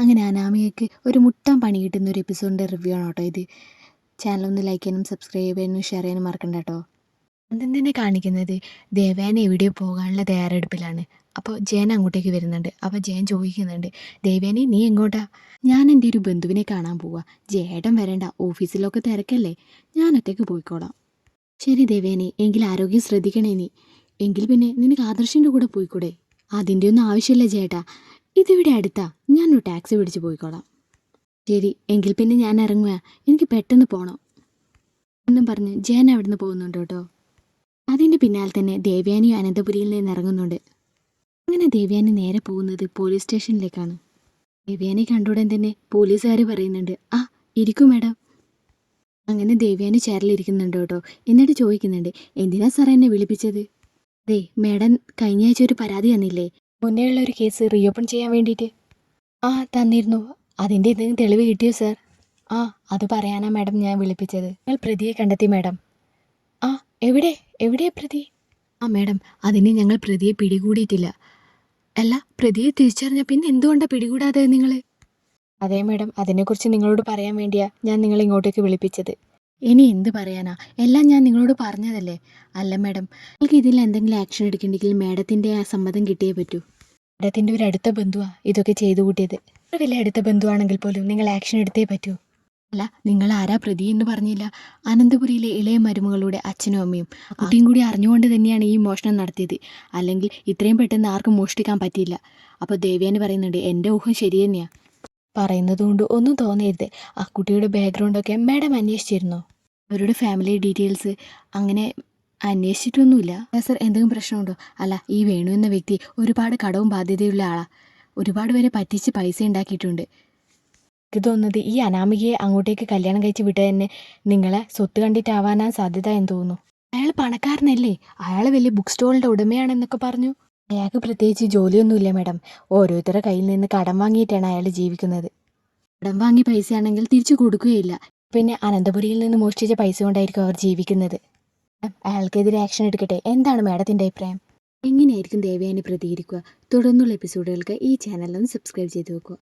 അങ്ങനെ അനാമികയ്ക്ക് ഒരു മുട്ടം പണി കിട്ടുന്ന ഒരു എപ്പിസോഡിന്റെ റിവ്യൂ ആണ് കേട്ടോ ഇത്. ചാനൽ ഒന്ന് ലൈക്ക് ചെയ്യാനും സബ്സ്ക്രൈബ് ചെയ്യാനും ഷെയർ ചെയ്യാനും മറക്കണ്ട കേട്ടോ. ആദ്യം തന്നെ കാണിക്കുന്നത്? ദേവേന എവിടെയോ പോകാനുള്ള തയ്യാറെടുപ്പിലാണ്. അപ്പോൾ ജയൻ അങ്ങോട്ടേക്ക് വരുന്നുണ്ട്. അപ്പോൾ ജയൻ ചോദിക്കുന്നുണ്ട് ദേവേനെ നീ എങ്ങോട്ടാ? ഞാൻ എന്റെ ഒരു ബന്ധുവിനെ കാണാൻ പോവാ. ജേടൻ വരണ്ട ഓഫീസിലൊക്കെ തിരക്കല്ലേ. ഞാൻ ഒറ്റയ്ക്ക് പോയിക്കോളാം. ശരി ദേവേനെ എങ്കിൽ ആരോഗ്യം ശ്രദ്ധിക്കണേ നീ. എങ്കിൽ പിന്നെ നിനക്ക് ആദർശിന്റെ കൂടെ പോയിക്കൂടെ? അതിന്റെ ഒന്നും ആവശ്യമില്ല ചേട്ടാ ഇതിവിടെ അടുത്താ. ഞാനൊരു ടാക്സി പിടിച്ച് പോയിക്കോളാം. ശരി എങ്കിൽ പിന്നെ ഞാൻ ഇറങ്ങുക എനിക്ക് പെട്ടെന്ന് പോകണം എന്നും പറഞ്ഞ് ജയൻ അവിടുന്ന് പോകുന്നുണ്ട് കേട്ടോ. അതിന്റെ പിന്നാലെ തന്നെ ദേവ്യാനിയും അനന്തപുരിയിൽ നിന്ന് ഇറങ്ങുന്നുണ്ട്. അങ്ങനെ ദേവ്യാനി നേരെ പോകുന്നത് പോലീസ് സ്റ്റേഷനിലേക്കാണ്. ദേവ്യാനി കണ്ടുടൻ തന്നെ പോലീസുകാർ പറയുന്നുണ്ട് ആ ഇരിക്കും മാഡം. അങ്ങനെ ദേവ്യാനി ചേരലിരിക്കുന്നുണ്ട് കേട്ടോ. എന്നിട്ട് ചോദിക്കുന്നുണ്ട് എന്തിനാ സാർ എന്നെ വിളിപ്പിച്ചത്? അതെ മാഡം കഴിഞ്ഞ ആഴ്ച ഒരു പരാതി തന്നില്ലേ? മുന്നേ ഉള്ള ഒരു കേസ് റീഓപ്പൺ ചെയ്യാൻ വേണ്ടിയിട്ട്. ആ തന്നിരുന്നു. അതിന്റെ എന്തെങ്കിലും തെളിവ് കിട്ടിയോ സാർ ആ അത് പറയാനാ മാഡം ഞാൻ വിളിപ്പിച്ചത്. നിങ്ങൾ പ്രതിയെ കണ്ടെത്തി മാഡം ആ എവിടെ? എവിടെയാ പ്രതി? ആ മാഡം അതിന് ഞങ്ങൾ പ്രതിയെ പിടികൂടിയിട്ടില്ല. അല്ല പ്രതിയെ തിരിച്ചറിഞ്ഞ പിന്നെ എന്തുകൊണ്ടാണ് പിടികൂടാതെ നിങ്ങൾ അതെ മാഡം അതിനെക്കുറിച്ച് നിങ്ങളോട് പറയാൻ വേണ്ടിയാ ഞാൻ നിങ്ങളെ ഇങ്ങോട്ടേക്ക് വിളിപ്പിച്ചത്. ഇനി എന്ത് പറയാനാ? എല്ലാം ഞാൻ നിങ്ങളോട് പറഞ്ഞതല്ലേ? അല്ല മാഡം നിങ്ങൾക്ക് ഇതിൽ എന്തെങ്കിലും ആക്ഷൻ എടുക്കണ്ടെങ്കിൽ മാഡത്തിന്റെ ആ സമ്മതം കിട്ടിയേ പറ്റൂ. മാഡത്തിന്റെ ഒരു അടുത്ത ബന്ധുവാ ഇതൊക്കെ ചെയ്തു കൂട്ടിയത്. വലിയ അടുത്ത ബന്ധുവാണെങ്കിൽ പോലും നിങ്ങൾ ആക്ഷൻ എടുത്തേ പറ്റൂ. അല്ല നിങ്ങൾ ആരാ പ്രതി എന്ന് പറഞ്ഞില്ല. അനന്തപുരിയിലെ ഇളയ മരുമകളുടെ അച്ഛനും അമ്മയും. കുട്ടിയും കൂടി അറിഞ്ഞുകൊണ്ട് തന്നെയാണ് ഈ മോഷണം നടത്തിയത്. അല്ലെങ്കിൽ ഇത്രയും പെട്ടെന്ന് ആർക്കും മോഷ്ടിക്കാൻ പറ്റിയില്ല. അപ്പോൾ ദേവ്യാനി പറയുന്നുണ്ട് എന്റെ ഊഹം ശരി തന്നെയാണ് പറയുന്നത് കൊണ്ട് ഒന്നും തോന്നരുത്. ആ കുട്ടിയുടെ ബാക്ക്ഗ്രൗണ്ടൊക്കെ മാഡം അന്വേഷിച്ചിരുന്നോ? അവരുടെ ഫാമിലി ഡീറ്റെയിൽസ് അങ്ങനെ അന്വേഷിച്ചിട്ടൊന്നുമില്ല. സർ എന്തെങ്കിലും പ്രശ്നമുണ്ടോ? അല്ല ഈ വേണു എന്ന വ്യക്തി ഒരുപാട് കടവും ബാധ്യതയുള്ള ആളാണ് ഒരുപാട് പേരെ പറ്റിച്ച് പൈസ ഉണ്ടാക്കിയിട്ടുണ്ട്. എനിക്ക് തോന്നുന്നത് ഈ അനാമികയെ അങ്ങോട്ടേക്ക് കല്യാണം കഴിച്ച് വിട്ട് തന്നെ നിങ്ങളെ സ്വത്ത് കണ്ടിട്ടാവാനാ സാധ്യത എന്ന് തോന്നുന്നു. അയാൾ പണക്കാരനല്ലേ? അയാൾ വലിയ ബുക്ക് സ്റ്റോളിന്റെ ഉടമയാണെന്നൊക്കെ പറഞ്ഞു. അയാൾക്ക് പ്രത്യേകിച്ച് ജോലിയൊന്നുമില്ല മാഡം. ഓരോരുത്തരുടെ കയ്യിൽ നിന്ന് കടം വാങ്ങിയിട്ടാണ് അയാൾ ജീവിക്കുന്നത്. കടം വാങ്ങിയ പൈസയാണെങ്കിൽ തിരിച്ചു കൊടുക്കുകയില്ല. പിന്നെ അനന്തപുരിയിൽ നിന്ന് മോഷ്ടിച്ച പൈസ കൊണ്ടായിരിക്കും അവർ ജീവിക്കുന്നത്. അയാൾക്കെതിരെ ആക്ഷൻ എടുക്കട്ടെ? എന്താണ് മാഡത്തിന്റെ അഭിപ്രായം? എങ്ങനെയായിരിക്കും ദേവയാനി പ്രതികരിക്കുക? തുടർന്നുള്ള എപ്പിസോഡുകൾക്ക് ഈ ചാനൽ ഒന്ന് സബ്സ്ക്രൈബ് ചെയ്ത് വെക്കുക.